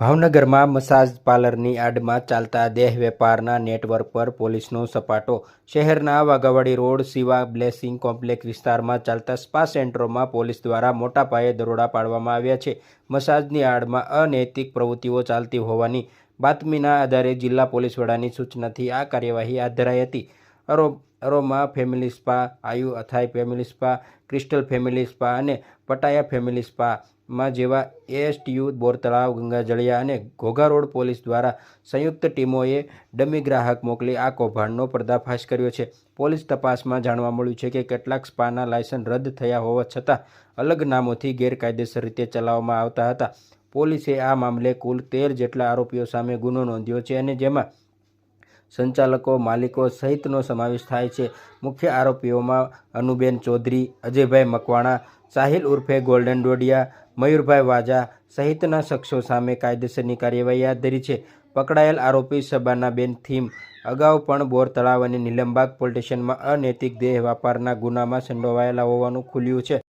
ભાવનગરમાં મસાજ પાર્લરની આડમાં ચાલતા દેહ વેપારના નેટવર્ક પર પોલીસનો સપાટો. શહેરના Waghawadi road Shiva blessing complex વિસ્તારમાં ચાલતા સ્પા સેન્ટરોમાં પોલીસ દ્વારા મોટા પાયે દરોડા પાડવામાં આવ્યા છે. મસાજની આડમાં અનૈતિક પ્રવૃત્તિઓ ચાલતી હોવાની બાતમીના આધારે જિલ્લા પોલીસ વડાની સૂચનાથી આ કાર્યવાહી હાથ ધરાઈ હતી. અરો અરોમા ફેમિલી સ્પા, આયુ અથાઈ family spa, crystal family spa અને પટાયા ફેમિલી સ્પામાં જેવા એએસટીયુ બોર તળાવ ગંગાજળિયા અને ઘોઘા રોડ પોલીસ દ્વારા સંયુક્ત ટીમોએ ડમી ગ્રાહક મોકલી આ કૌભાંડનો પર્દાફાશ કર્યો છે. પોલીસ તપાસમાં જાણવા મળ્યું છે કે કેટલાક સ્પાના લાયસન્સ રદ થયા હોવા છતાં અલગ નામોથી ગેરકાયદેસર રીતે ચલાવવામાં આવતા હતા. પોલીસે આ મામલે કુલ તેર જેટલા આરોપીઓ સામે ગુનો નોંધ્યો છે અને જેમાં સંચાલકો, માલિકો સહિતનો સમાવેશ થાય છે. મુખ્ય આરોપીઓમાં અનુબેન ચૌધરી, અજયભાઈ મકવાણા, સાહિલ ઉર્ફે ગોલ્ડન ડોડિયા, મયુરભાઈ વાજા સહિતના શખ્સો સામે કાયદેસરની કાર્યવાહી હાથ ધરી છે. પકડાયેલ આરોપી સબાનાબેન થીમ, અગાઉ પણ બોર તળાવ અને નીલમબાગ પોલીસ સ્ટેશનમાં અનૈતિક દેહ વ્યાપારના ગુનામાં સંડોવાયેલા હોવાનું ખુલ્યું છે.